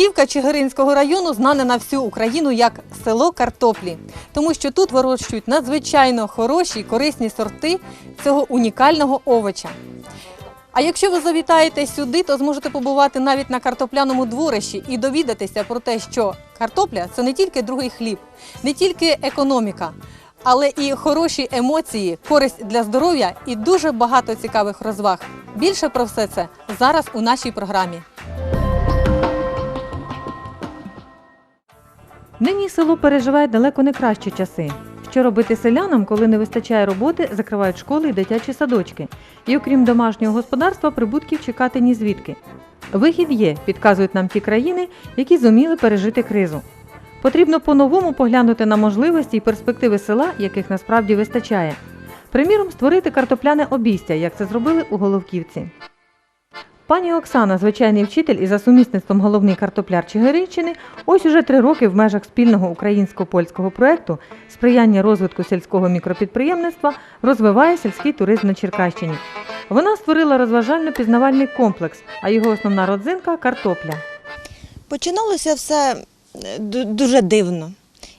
Село Чигиринського району знане на всю Україну як село картоплі, тому що тут вирощують надзвичайно хороші, корисні сорти цього унікального овоча. А якщо ви завітаєте сюди, то зможете побувати навіть на картопляному дворищі і довідатися про те, що картопля це не тільки другий хліб, не тільки економіка, але і хороші емоції, користь для здоров'я і дуже багато цікавих розваг. Більше про все це зараз у нашій програмі. Нині село переживає далеко не кращі часи. Що робити селянам, коли не вистачає роботи, закривають школи і дитячі садочки. І окрім домашнього господарства, прибутків чекати ні звідки. Вихід є, підказують нам ті країни, які зуміли пережити кризу. Потрібно по-новому поглянути на можливості і перспективи села, яких насправді вистачає. Приміром, створити картопляне обійстя, як це зробили у Головківці. Пані Оксана, звичайний вчитель і за сумісництвом головний картопляр Чигиринщини, ось уже три роки в межах спільного українсько-польського проекту сприяння розвитку сільського мікропідприємництва розвиває сільський туризм на Черкащині. Вона створила розважально-пізнавальний комплекс, а його основна родзинка картопля. Починалося все е, дуже дивно.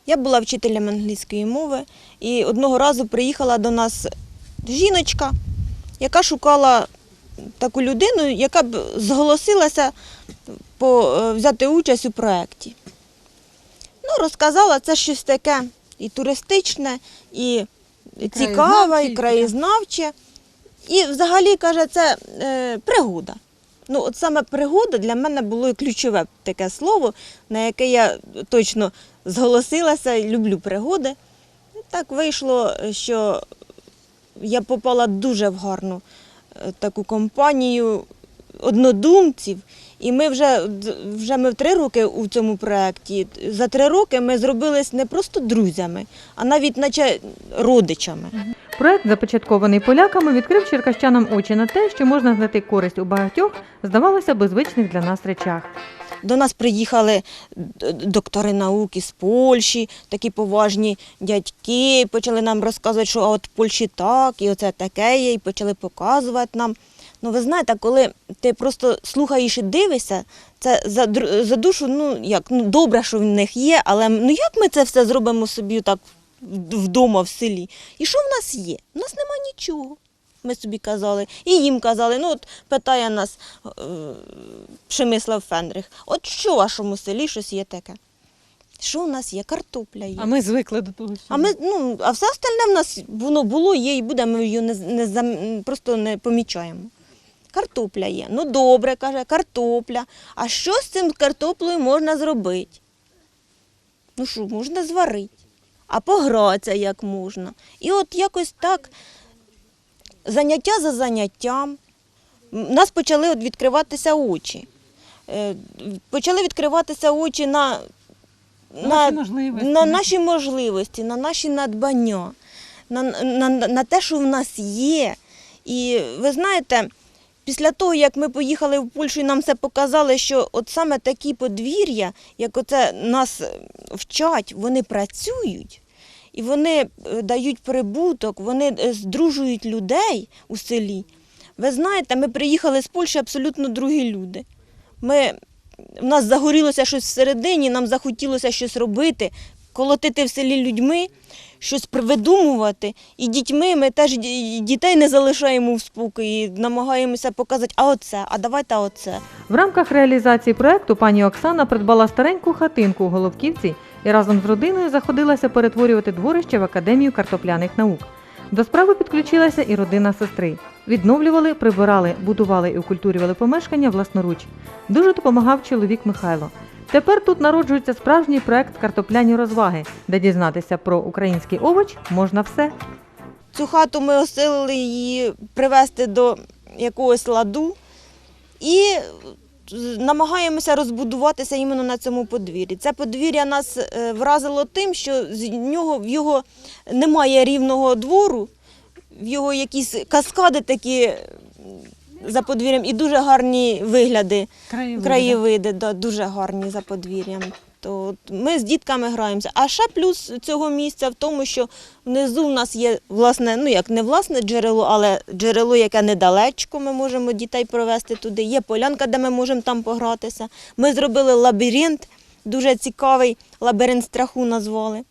Я була вчителем англійської мови, і одного разу приїхала до нас жіночка, яка шукала таку людину, яка б зголосилася по, е, взяти участь у проєкті. Ну, розказала, це щось таке і туристичне, і цікаве, і краєзнавче. І взагалі каже, це е, пригода. Ну, от саме пригода для мене було ключове таке слово, на яке я точно зголосилася, люблю пригоди. І так вийшло, що я попала дуже в гарну е, таку компанію однодумців. І ми вже, вже ми в три роки у цьому проєкті. За три роки ми зробились не просто друзями, а навіть наче родичами. Проєкт, започаткований поляками, відкрив черкащанам очі на те, що можна знайти користь у багатьох, здавалося би, звичних для нас речах. До нас приїхали доктори науки з Польщі, такі поважні дядьки, почали нам розказувати, що от в Польщі так, і оце таке є, і почали показувати нам. Ну, ви знаєте, коли ти просто слухаєш і дивишся, це за, за душу, ну як, ну добре, що в них є, але ну як ми це все зробимо собі так вдома в селі? І що в нас є? У нас нема нічого. Ми собі казали, і їм казали. Ну, от питає нас е, Пшемислав Фендрих, от що в вашому селі щось є таке? Що в нас є? Картопля є. А ми звикли до того, що А ми, ну, а все остальне в нас воно було, є і буде, ми її не, не, просто не помічаємо. Картопля є. Ну добре, каже, картопля. А що з цим картоплею можна зробити? Ну що, можна зварити, а погратися як можна. І от якось так, заняття за заняттям, у нас почали відкриватися очі. Е, Почали відкриватися очі на, Наші можливості. на наші можливості, на наші надбання, на, на, на те, що в нас є. І ви знаєте, після того, як ми поїхали в Польщу і нам все показали, що от саме такі подвір'я, як оце нас вчать, вони працюють. І вони е, дають прибуток, вони е, здружують людей у селі. Ви знаєте, ми приїхали з Польщі абсолютно другі люди. Ми, в нас загорілося щось всередині, нам захотілося щось робити, колотити в селі людьми, щось придумувати. І дітьми ми теж дітей не залишаємо в спокої, намагаємося показати, а оце, а давайте оце. В рамках реалізації проекту пані Оксана придбала стареньку хатинку у Головківці і разом з родиною заходилася перетворювати дворище в академію картопляних наук. До справи підключилася і родина сестри. Відновлювали, прибирали, будували і окультурювали помешкання власноруч. Дуже допомагав чоловік Михайло. Тепер тут народжується справжній проект картопляні розваги, де дізнатися про український овоч можна все. Цю хату ми осилили її привести до якогось ладу і намагаємося розбудуватися іменно на цьому подвір'ї. Це подвір'я нас е, вразило тим, що з нього в його немає рівного двору, в його якісь каскади такі за подвір'ям і дуже гарні вигляди, краєвиди, да, дуже гарні за подвір'ям. То ми з дітками граємося. А ще плюс цього місця в тому, що внизу в нас є власне, ну як не власне джерело, але джерело, яке недалечко, ми можемо дітей провести туди. Є полянка, де ми можемо там погратися. Ми зробили лабіринт, дуже цікавий, лабіринт страху назвали.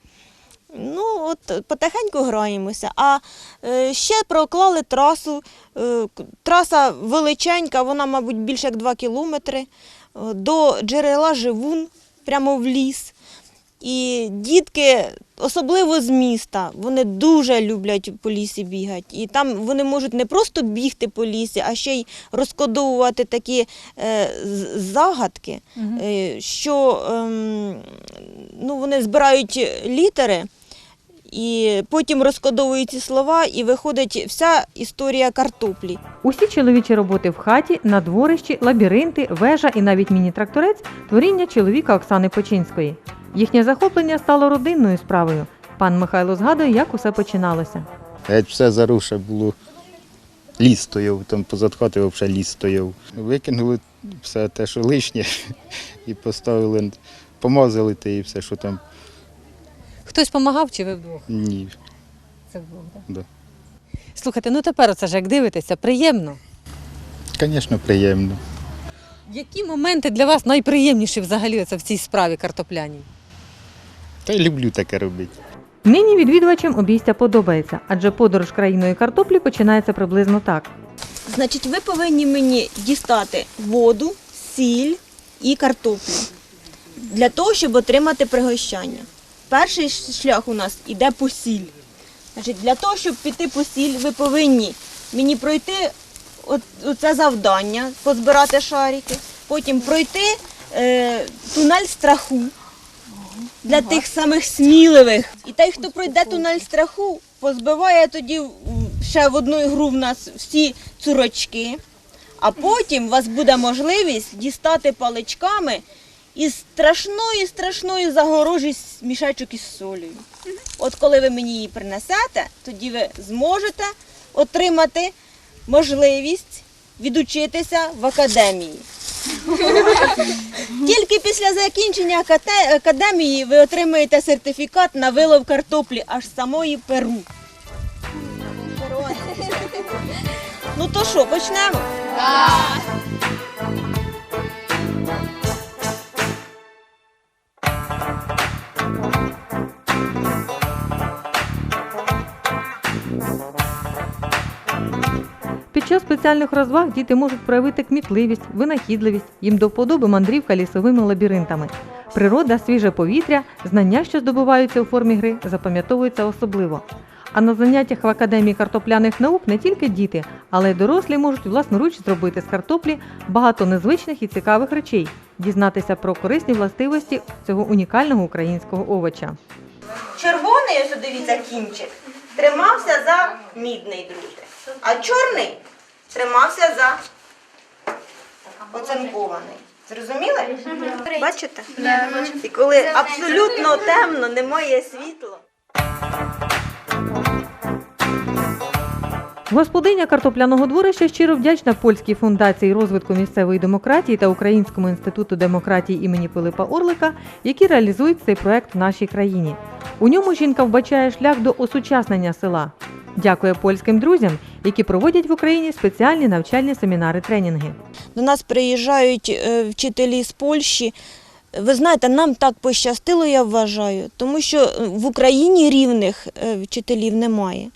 Ну, от потихеньку граємося. А е, ще проклали трасу. Е, траса величенька, вона, мабуть, більше як 2 кілометри. Е, До джерела Живун, прямо в ліс. І дітки, особливо з міста, вони дуже люблять по лісі бігати. І там вони можуть не просто бігти по лісі, а ще й розкодовувати такі е, загадки, угу. що е, ну, вони збирають літери. І потім розкодовують ці слова, і виходить вся історія картоплі. Усі чоловічі роботи в хаті, на дворищі, лабіринти, вежа і навіть міні-тракторець творіння чоловіка Оксани Починської. Їхнє захоплення стало родинною справою. Пан Михайло згадує, як усе починалося. Геть все заруше було. Ліс стояв, там позад хати взагалі ліс стояв. Викинули все те, що лишнє, і поставили, помазали те і все, що там Хтось допомагав чи ви вдвох? ні. Це вдвох, так? Да. Слухайте, ну тепер оце ж як дивитеся, приємно. Звісно, приємно. Які моменти для вас найприємніші взагалі оце в цій справі картопляній? Та й люблю таке робити. Нині відвідувачам обійстя подобається, адже подорож країною картоплі починається приблизно так. Значить, ви повинні мені дістати воду, сіль і картоплю для того, щоб отримати пригощання. Перший шлях у нас іде по сіль. Значить, для того, щоб піти по сіль, ви повинні мені пройти оце завдання, позбирати шарики, потім пройти е, тунель страху для тих самих сміливих. І той, хто пройде тунель страху, позбиває тоді ще в одну ігру в нас всі цурочки, а потім у вас буде можливість дістати паличками із страшної страшної загорожі мішечок із солею. От коли ви мені її принесете, тоді ви зможете отримати можливість відучитися в академії. Тільки після закінчення академії ви отримаєте сертифікат на вилов картоплі аж з самої Перу. Ну то що, почнемо? Під час спеціальних розваг діти можуть проявити кмітливість, винахідливість, їм до вподоби мандрівка лісовими лабіринтами. Природа, свіже повітря, знання, що здобуваються у формі гри, запам'ятовуються особливо. А на заняттях в Академії картопляних наук не тільки діти, але й дорослі можуть власноруч зробити з картоплі багато незвичних і цікавих речей, дізнатися про корисні властивості цього унікального українського овоча. Червоний, ось дивіться, кінчик, тримався за мідний друзі, а чорний тримався за оцинкований. Зрозуміли? Бачите? І коли абсолютно темно, немає світла. Господиня картопляного дворища щиро вдячна польській фундації розвитку місцевої демократії та Українському інституту демократії імені Пилипа Орлика, які реалізують цей проект в нашій країні. У ньому жінка вбачає шлях до осучаснення села. Дякує польським друзям, які проводять в Україні спеціальні навчальні семінари тренінги. До нас приїжджають е, вчителі з Польщі. Ви знаєте, нам так пощастило, я вважаю, тому що е, в Україні рівних е, вчителів немає.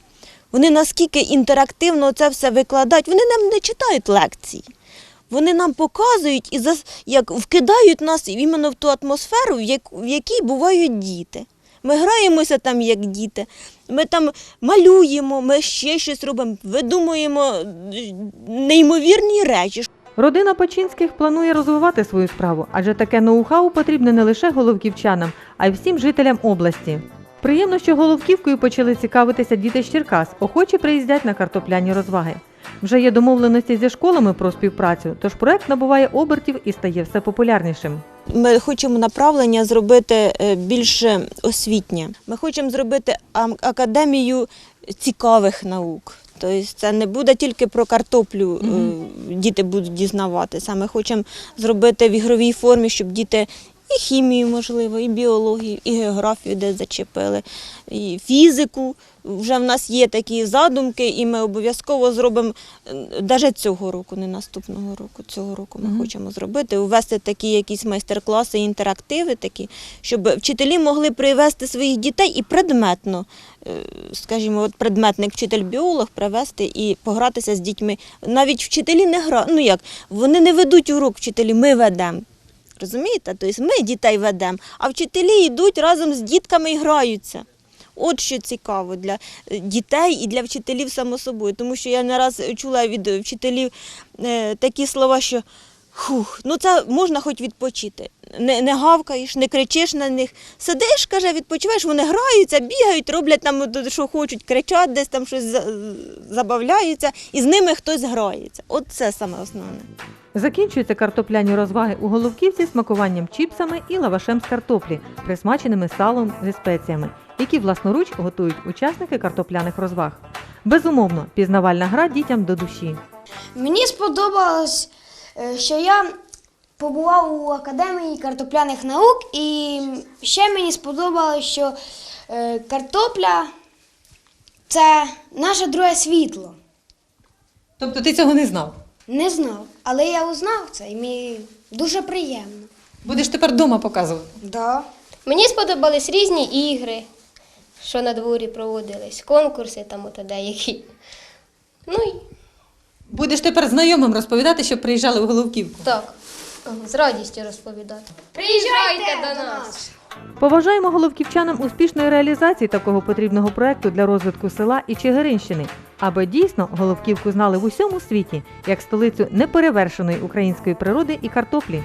Вони наскільки інтерактивно це все викладають, вони нам не читають лекції. Вони нам показують і як вкидають нас іменно в ту атмосферу, в якій бувають діти. Ми граємося там як діти, ми там малюємо, ми ще щось робимо, видумуємо неймовірні речі. Родина Починських планує розвивати свою справу, адже таке ноу-хау потрібне не лише головківчанам, а й всім жителям області. Приємно, що головківкою почали цікавитися діти з Черкас, охочі приїздять на картопляні розваги. Вже є домовленості зі школами про співпрацю, тож проект набуває обертів і стає все популярнішим. Ми хочемо направлення зробити е, більш освітнє. Ми хочемо зробити академію цікавих наук. Тобто це не буде тільки про картоплю, е, діти будуть дізнаватися. Ми хочемо зробити в ігровій формі, щоб діти І хімію, можливо, і біологію, і географію де зачепили, і фізику. Вже в нас є такі задумки, і ми обов'язково зробимо навіть цього року, не наступного року. Цього року ми Мгм. хочемо зробити, ввести такі якісь майстер-класи, інтерактиви такі, щоб вчителі могли привести своїх дітей і предметно, е, скажімо, от предметник вчитель-біолог привести і погратися з дітьми. Навіть вчителі не грають, ну як, вони не ведуть урок вчителі, ми ведемо. Розумієте? Тобто ми дітей ведемо, а вчителі йдуть разом з дітками і граються. От що цікаво для е, дітей і для вчителів само собою. Тому що я не раз чула від вчителів е, такі слова, що хух, ну це можна хоч відпочити. Не, не гавкаєш, не кричиш на них. Сидиш, каже, відпочиваєш, вони граються, бігають, роблять там, що хочуть, кричать, десь там щось за- забавляються, і з ними хтось грається. От це саме основне. Закінчуються картопляні розваги у Головківці смакуванням чіпсами і лавашем з картоплі, присмаченими салом зі спеціями, які власноруч готують учасники картопляних розваг. Безумовно, пізнавальна гра дітям до душі. Мені сподобалось, що я побував у академії картопляних наук, і ще мені сподобалось, що е, картопля це наше друге світло. Тобто ти цього не знав? Не знав, але я узнав це і мені дуже приємно. Будеш тепер вдома показувати. Да. Мені сподобались різні ігри, що на дворі проводились, конкурси там ото деякі. Ну і Будеш тепер знайомим розповідати, щоб приїжджали в Головківку. так, з радістю розповідати. Приїжджайте до нас! Побажаємо головківчанам успішної реалізації такого потрібного проекту для розвитку села і Чигиринщини, аби дійсно Головківку знали в усьому світі як столицю неперевершеної української природи і картоплі.